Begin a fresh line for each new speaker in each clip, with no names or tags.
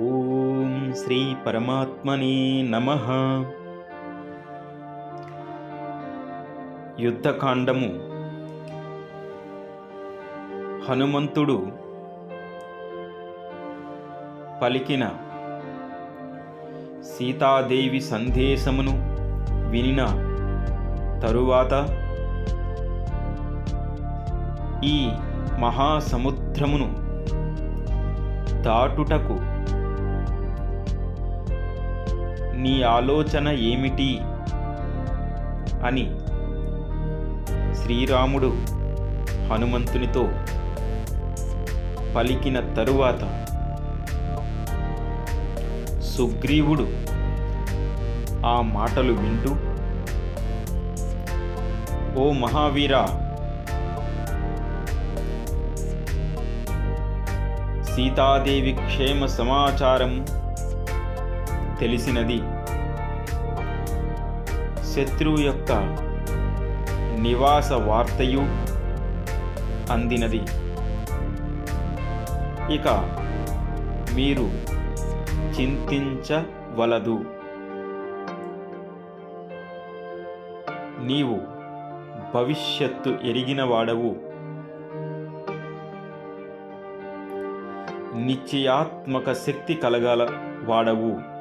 ఓం శ్రీ పరమాత్మనే నమ. యుద్ధకాండము. హనుమంతుడు పలికిన సీతాదేవి సందేశమును వినిన తరువాత ఈ మహాసముద్రమును దాటుటకు నీ ఆలోచన ఏమిటి? అని శ్రీరాముడు హనుమంతునితో పలికిన తరువాత సుగ్రీవుడు ఆ మాటలు వింటూ ఓ మహావీరా సీతాదేవి క్షేమ సమాచారం తెలిసినది. శత్రువు యొక్క నివాస వార్తయు అందినది. ఇక మీరు చింతించవలదు. నీవు భవిష్యత్తు ఎరిగిన వాడవు నిశ్చయాత్మక శక్తి కలగల వాడవు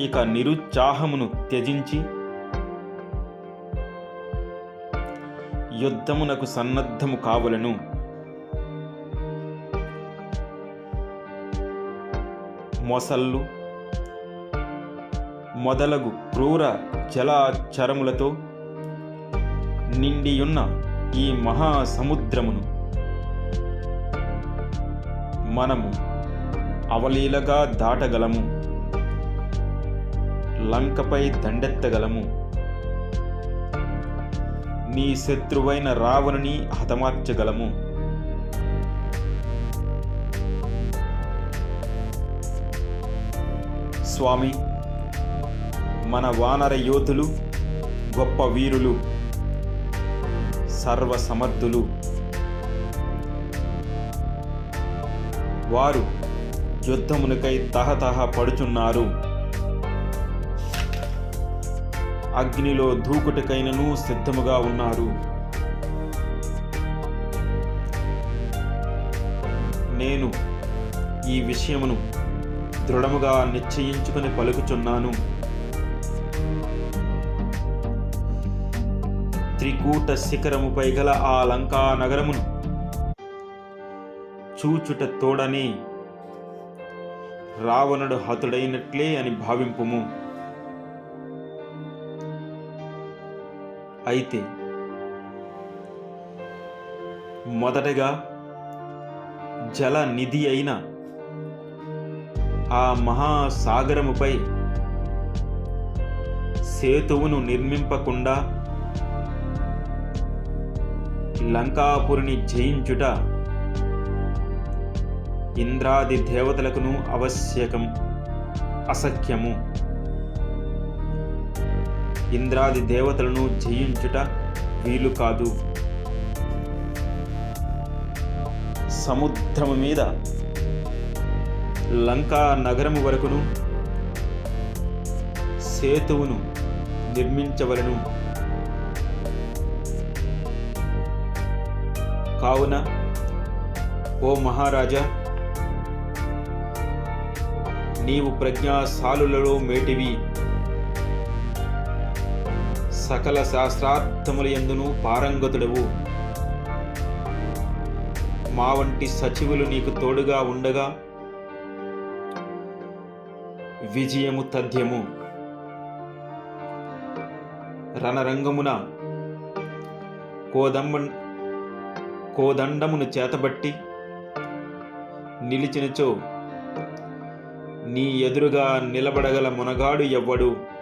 ఇక నిరుత్సాహమును త్యజించి యుద్ధమునకు సన్నద్ధము కావలను. మొసళ్ళు మొదలగు క్రూర జలాచరములతో నిండియున్న ఈ మహాసముద్రమును మనము అవలీలగా దాటగలము. లంకపై దండెత్తగలము. నీ శత్రువైన రావణుని హతమార్చగలము. స్వామి మన వానర యోధులు గొప్ప వీరులు సర్వసమర్థులు. వారు యుద్ధమునకై తహతహ పడుచున్నారు. అగ్నిలో దూకుటకైనను సిద్ధముగా ఉన్నారు. నేను ఈ విషయమును దృఢముగా నిశ్చయించుకుని పలుకుచున్నాను. త్రికూట శిఖరముపై గల ఆ లంకా నగరమును చూచుట తోడని రావణుడు హతుడైనట్లే అని భావింపుము. అయితే మొదటగా జల నిధి అయిన ఆ మహాసాగరముపై సేతువును నిర్మింపకుండా లంకాపురిని జయించుట ఇంద్రాది దేవతలకును ఆవశ్యకం అసఖ్యము. ఇంద్రాది దేవతలను జయించుట వీలు కాదు. సముద్రము మీద లంకా నగరము వరకును సేతువును నిర్మించవలను. కావున ఓ మహారాజా నీవు ప్రజ్ఞాశాలులలో మేటివి. సకల శాస్త్రార్థములయందును పారంగతుడవు. మా వంటి సచివులు నీకు తోడుగా ఉండగా విజయము తథ్యము. రణరంగమున కోదమ్మ కోదండమును చేతబట్టి నిలిచినచో నీ ఎదురుగా నిలబడగల మునగాడు ఎవ్వడు.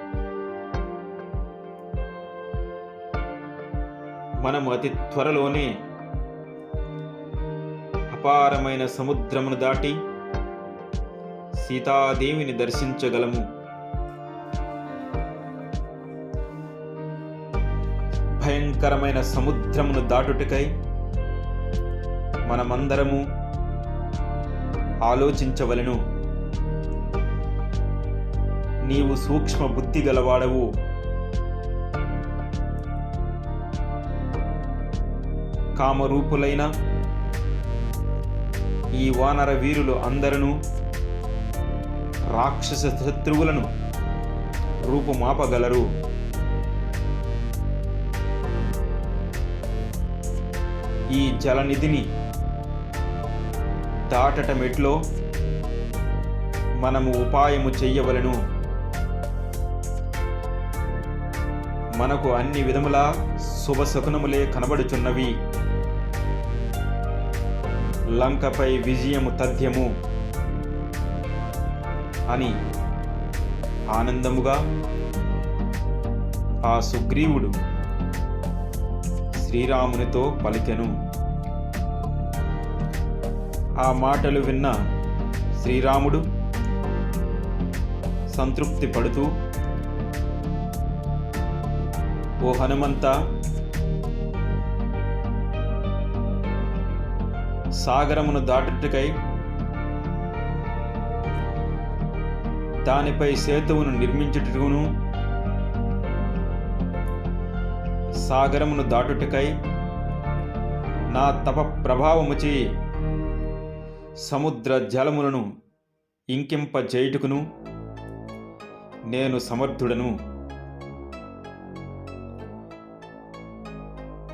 మనం అతి త్వరలోనే అపారమైన సముద్రమును దాటి సీతాదేవిని దర్శించగలము. భయంకరమైన సముద్రమును దాటుటకై మనమందరము ఆలోచించవలెను. నీవు సూక్ష్మ బుద్ధి గలవాడవు. కామరూపులైన ఈ వానర వీరులు అందరూ రాక్షస శత్రువులను రూపుమాపగలరు. ఈ జలనిధిని దాటటమెట్లో మనము ఉపాయము చెయ్యవలను. మనకు అన్ని విధముల శుభశకునములే కనబడుచున్నవి. లంకపై విజయము తథ్యము అని ఆనందముగా ఆ సుగ్రీవుడు శ్రీరామునితో పలికెను. ఆ మాటలు విన్న శ్రీరాముడు సంతృప్తి పడుతూ ఓ హనుమంత సాగరమును దాటుటకై దానిపై సేతువును నిర్మించుటకును సాగరమును దాటుటకై నా తప ప్రభావముచి సముద్ర జలములను ఇంకింపజేయుటకును నేను సమర్థుడను.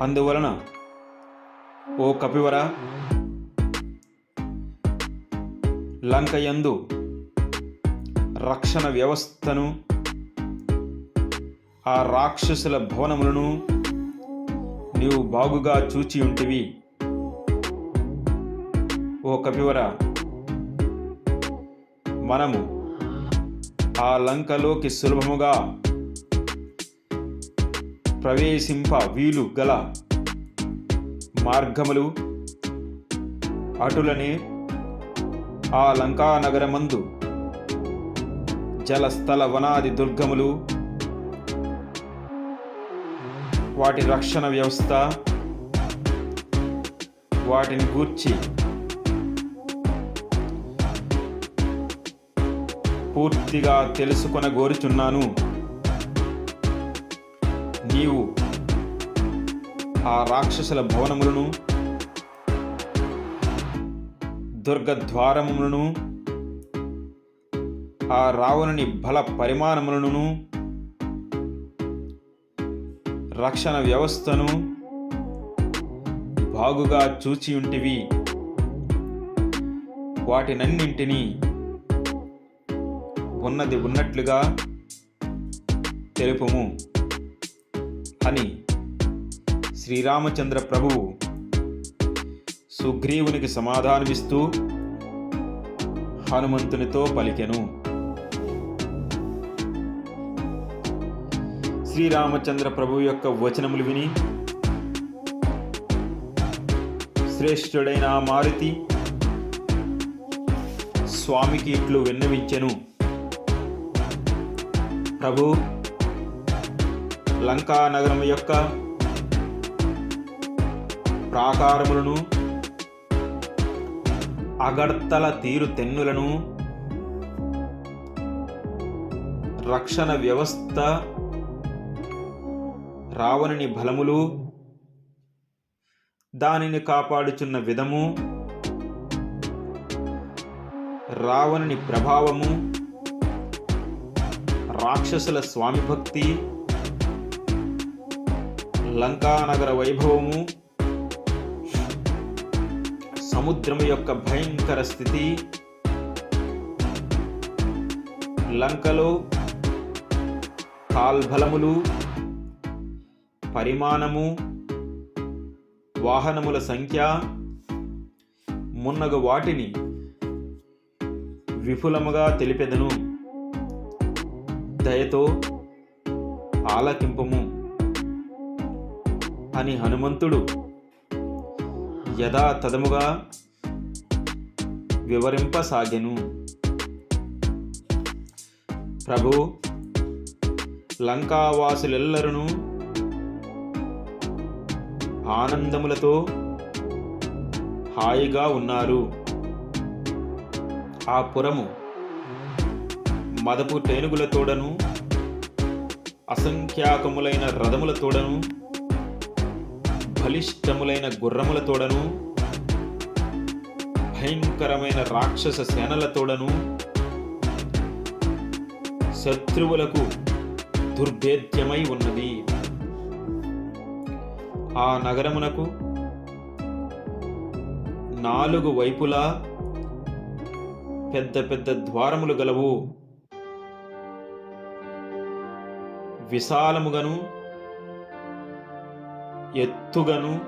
అందువలన ఓ కపివరా లంకయందు రక్షణ వ్యవస్థను ఆ రాక్షసుల భవనములను నీవు బాగుగా చూచి ఉంటివి. ఓ కపివర మనము ఆ లంకలోకి సులభముగా ప్రవేశింప వీలు గల మార్గములు అటులనే ఆ లంకా నగరమందు జలస్థల వనాది దుర్గములు వాటి రక్షణ వ్యవస్థ వాటిని గూర్చి పూర్తిగా తెలుసుకొనగోరుచున్నాను. నీవు ఆ రాక్షసుల భవనములను దుర్గద్వారములను ఆ రావణుని బల పరిమాణములను రక్షణ వ్యవస్థను బాగుగా చూచి ఉంటివి వాటినన్నింటినీ ఉన్నది ఉన్నట్లుగా తెలుపుము అని శ్రీరామచంద్ర ప్రభువు సుగ్రీవునికి సమాధానమిస్తూ హనుమంతునితో పలికెను. శ్రీరామచంద్ర ప్రభు యొక్క వచనములు విని శ్రేష్ఠుడైన మారుతి స్వామికి ఇట్లు విన్నవించెను. ప్రభు లంకా నగరం యొక్క ప్రాకారములను అగడ్తల తీరు తెన్నులను రక్షణ వ్యవస్థ రావణుని బలములు దానిని కాపాడుచున్న విధము రావణుని ప్రభావము రాక్షసుల స్వామి భక్తి లంకానగర వైభవము సముద్రము యొక్క భయంకర స్థితి. లంకలో కాల్బలములు పరిమాణము వాహనముల సంఖ్య మున్నగు వాటిని విపులముగా తెలిపెదను. దయతో ఆలకింపము అని హనుమంతుడు యథాతథముగా వివరింపసాగెను. ప్రభు లంకావాసులెల్లరూ ఆనందములతో హాయిగా ఉన్నారు. ఆ పురము మదపు టేనుగులతోడను అసంఖ్యాకములైన రథములతోడను బలిష్టములైన గుర్రములతోడను భయంకరమైన రాక్షస సేనలతోడను శత్రువులకు దుర్భేద్యమై ఉన్నది. ఆ నగరమునకు నాలుగు వైపులా పెద్ద పెద్ద ద్వారములు గలవు. విశాలముగను ఎత్తుగను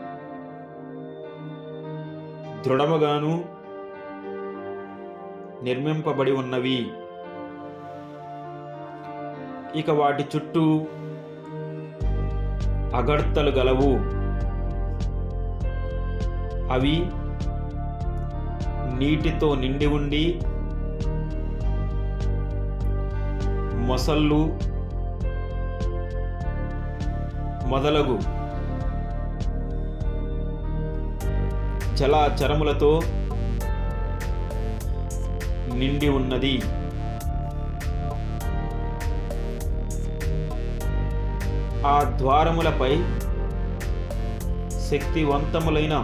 దృఢముగాను నిర్మింపబడి ఉన్నవి. ఇక వాటి చుట్టూ అగడ్తలు గలవు. అవి నీటితో నిండి ఉండి మొసళ్ళు మొదలగు. జలాచరములతో నిండి ఉన్నది. ఆ ద్వారములపై శక్తివంతములైన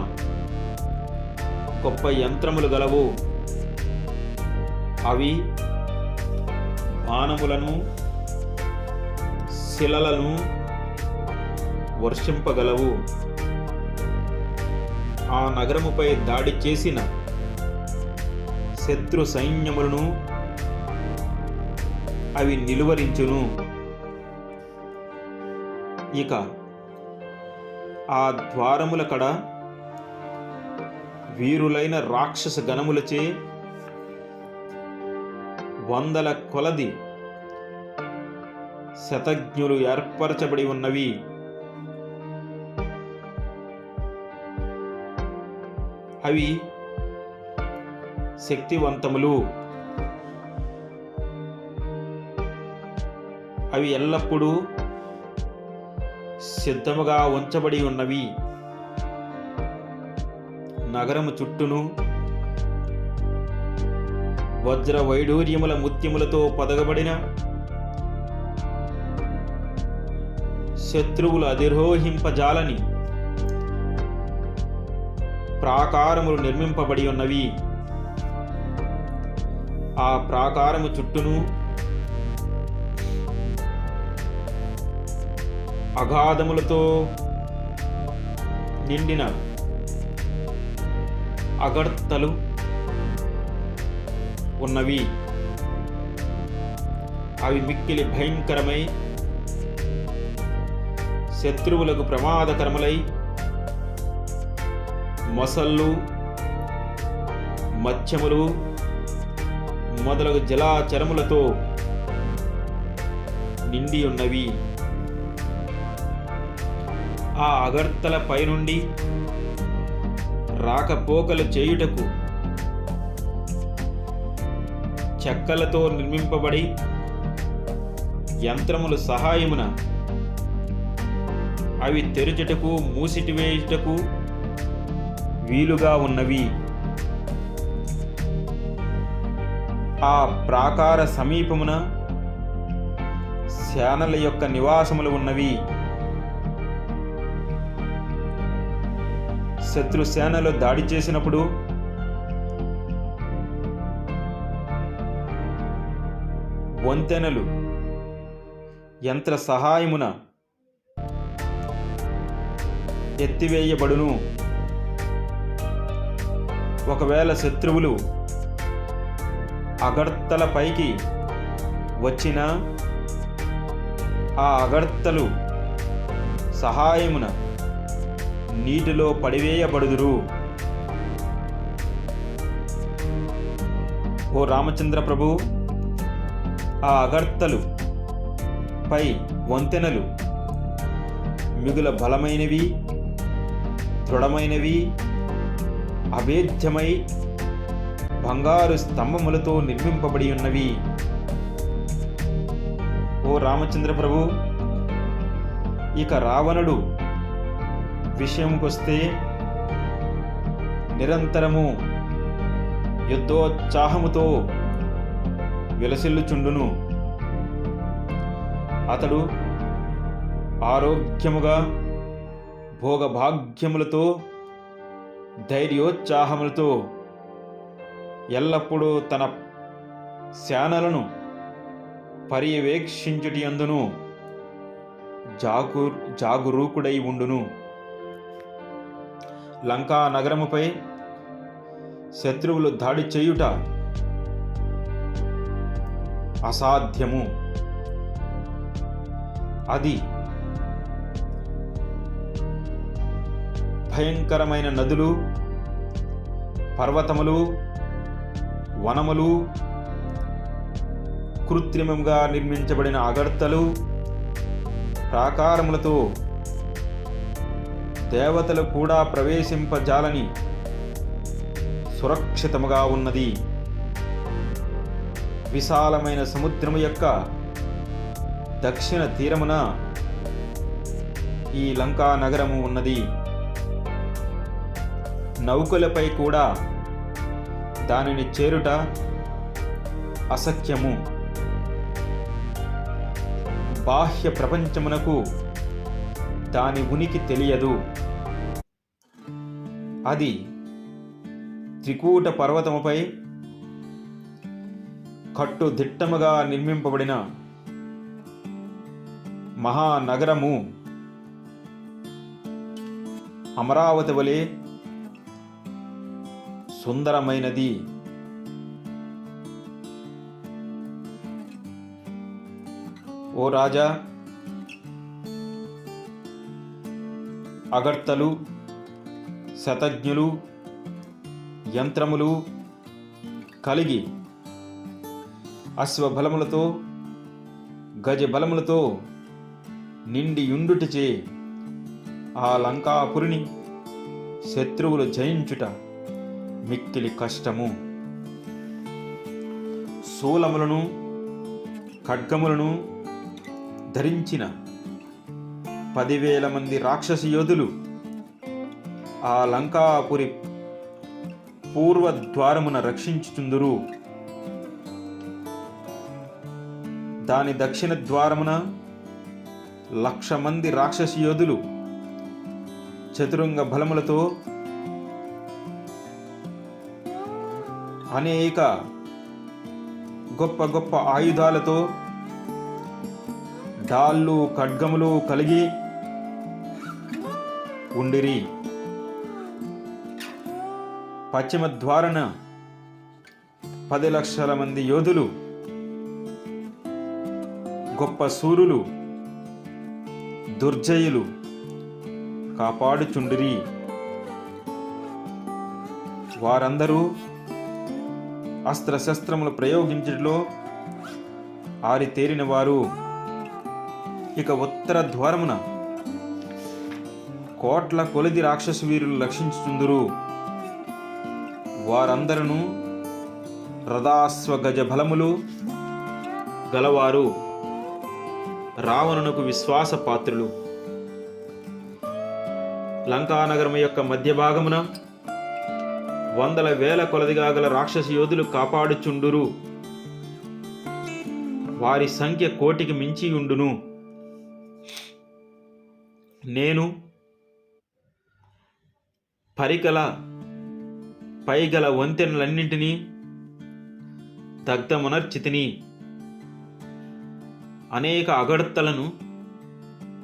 గొప్ప యంత్రములు గలవు. అవి బాణములను శిలలను వర్షింపగలవు. ఆ నగరముపై దాడి చేసిన శత్రు సైన్యములను అవి నిలువరించును. ఇక ఆ ద్వారముల కడ వీరులైన రాక్షస గణములచే వందల కొలది శతజ్ఞులు ఏర్పరచబడి ఉన్నవి. అవి శక్తివంతములు. అవి ఎల్లప్పుడూ సిద్ధముగా ఉంచబడి ఉన్నవి. నగరము చుట్టూను వజ్ర వైడూర్యముల ముత్యములతో పదగబడిన శత్రువులు అధిరోహింపజాలని ప్రాకారములు నిర్మింపబడి ఉన్నవి. ఆ ప్రాకారము చుట్టూను అగాధములతో నిండిన అగర్తలు ఉన్నవి. అవి మిక్కిలి భయంకరమై శత్రువులకు ప్రమాదకరములై మొసళ్ళు మత్స్యములు మొదలగు జలాచరములతో నిండి ఉన్నవి. ఆ అగర్తల పైనుండి రాకపోకలు చేయుటకు చెక్కలతో నిర్మింపబడి యంత్రములు సహాయమున అవి తెరుచుటకు మూసిటివేయుటకు వీలుగా ఉన్నవి. ఆ ప్రాకార సమీపమున శానల యొక్క నివాసములు ఉన్నవి. శత్రు సేనలు దాడి చేసినప్పుడు వంతెనలు యంత్ర సహాయమున ఎత్తివేయబడును. ఒకవేళ శత్రువులు అగర్తల పైకి వచ్చిన ఆ అగర్తలు సహాయమున నీటిలో పడివేయబడుదురు. ఓ రామచంద్ర ప్రభు ఆ అగర్తలు పై వంతెనలు మిగుల బలమైనవి దృఢమైనవి అభేద్యమై బంగారు స్తంభములతో నిర్మింపబడి ఉన్నవి. ఓ రామచంద్ర ప్రభు ఇక రావణుడు విషయంకొస్తే నిరంతరము యుద్ధోత్సాహముతో విలసిల్లుచుండును. అతడు ఆరోగ్యముగా భోగభాగ్యములతో ధైర్యోత్సాహములతో ఎల్లప్పుడూ తన శానలను పర్యవేక్షించుటి అందును జాగు జాగురూకుడై ఉండును. లంకా నగరముపై శత్రువులు దాడి చేయుట అసాధ్యము. అది భయంకరమైన నదులు పర్వతములు వనములు కృత్రిమంగా నిర్మించబడిన అగర్తలు ప్రాకారములతో దేవతలు కూడా ప్రవేశింపజాలని సురక్షితముగా ఉన్నది. విశాలమైన సముద్రము యొక్క దక్షిణ తీరమున ఈ లంకా నగరము ఉన్నది. నౌకలపై కూడా దానిని చేరుట అసఖ్యము. బాహ్య ప్రపంచమునకు దాని ఉనికి తెలియదు. అది త్రికూట పర్వతముపై కట్టుదిట్టముగా నిర్మింపబడిన మహానగరము. అమరావతి వలె సుందరమైనది. ఓ రాజా అగర్తలు శతజ్ఞులు యంత్రములు కలిగి అశ్వబలములతో గజబలములతో నిండియుండుటచే ఆ లంకాపురిని శత్రువులు జయించుట. మిక్కిలి కష్టము. శూలములను ఖడ్గములను ధరించిన పదివేల మంది రాక్షసి యోధులు ఆ లంకాపురి పూర్వద్వారమున రక్షించుచుందురు. దాని దక్షిణ ద్వారమున లక్ష మంది రాక్షసి యోధులు చతురంగ బలములతో అనేక గొప్ప గొప్ప ఆయుధాలతో డాళ్ళు ఖడ్గములు కలిగి ఉండిరి. పశ్చిమ ద్వారన పది లక్షల మంది యోధులు గొప్ప సూరులు దుర్జయులు కాపాడుచుండిరి. వారందరూ అస్త్రశస్త్రములు ప్రయోగించడంలో ఆరితేరిన వారు ఇక ఉత్తర ద్వారమున కోట్ల కొలిది రాక్షస వీరులు లక్షించుచుందురు. వారందరూ రథాశ్వగజ బలములు గలవారు. రావణునకు విశ్వాస పాత్రులు లంకానగరం యొక్క మధ్య భాగమున వందల వేల కొలదిగా గల రాక్షస యోధులు కాపాడుచుండురు. వారి సంఖ్య కోటికి మించి ఉండును. నేను పరికల పైగల వంతెనలన్నింటినీ దగ్ధమునర్చితిని. అనేక అగడతలను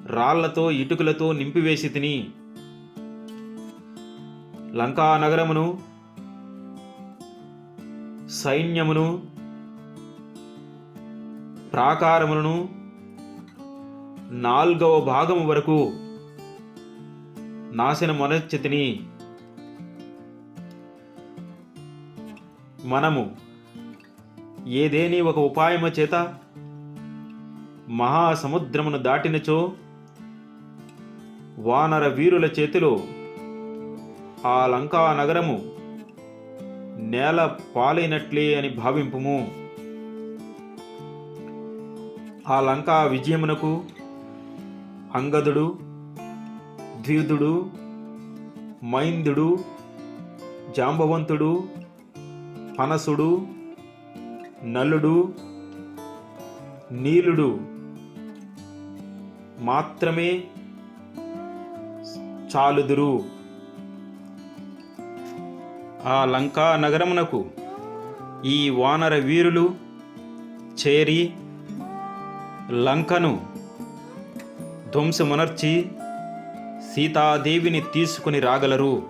రాళ్ళతో ఇటుకలతో నింపివేసి తిని లంకా నగరమును సైన్యమును ప్రాకారములను నాల్గవ భాగము వరకు నాశనమొనర్చితిని మనము ఏదేని ఒక ఉపాయము చేత మహాసముద్రమును దాటినచో వానర వీరుల చేతిలో ఆ లంకా నగరము నేల పాలైనట్లే అని భావింపుము. ఆ లంక విజయమునకు అంగదుడు ద్విధుడు మైందుడు జాంబవంతుడు పనసుడు నలుడు నీలుడు మాత్రమే చాలుదురు. ఆ లంకా నగరమునకు ఈ వానర వీరులు చేరి లంకను ధ్వంసమునర్చి సీతాదేవిని తీసుకుని రాగలరు.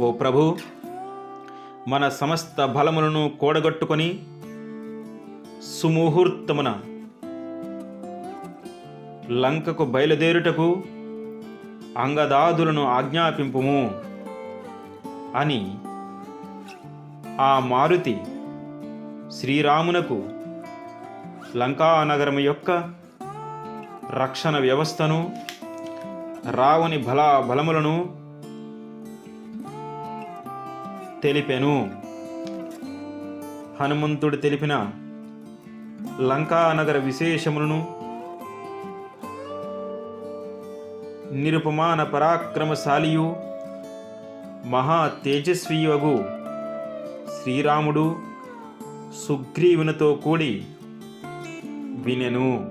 ఓ ప్రభు మన సమస్త బలములను కూడగట్టుకొని సుముహూర్తమున లంకకు బయలుదేరుటకు అంగదాదులను ఆజ్ఞాపింపుము. అని ఆ మారుతి శ్రీరామునకు లంకానగరం యొక్క రక్షణ వ్యవస్థను రావణి బల బలములను తెలిపెను. హనుమంతుడు తెలిపిన లంకానగర విశేషములను నిరుపమాన పరాక్రమశాలియు మహా తేజస్వియగు. శ్రీరాముడు సుగ్రీవునితో కూడి వినెను.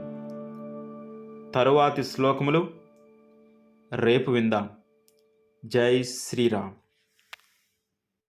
తరువాతి శ్లోకములు రేపు విందాం. జై శ్రీరామ్.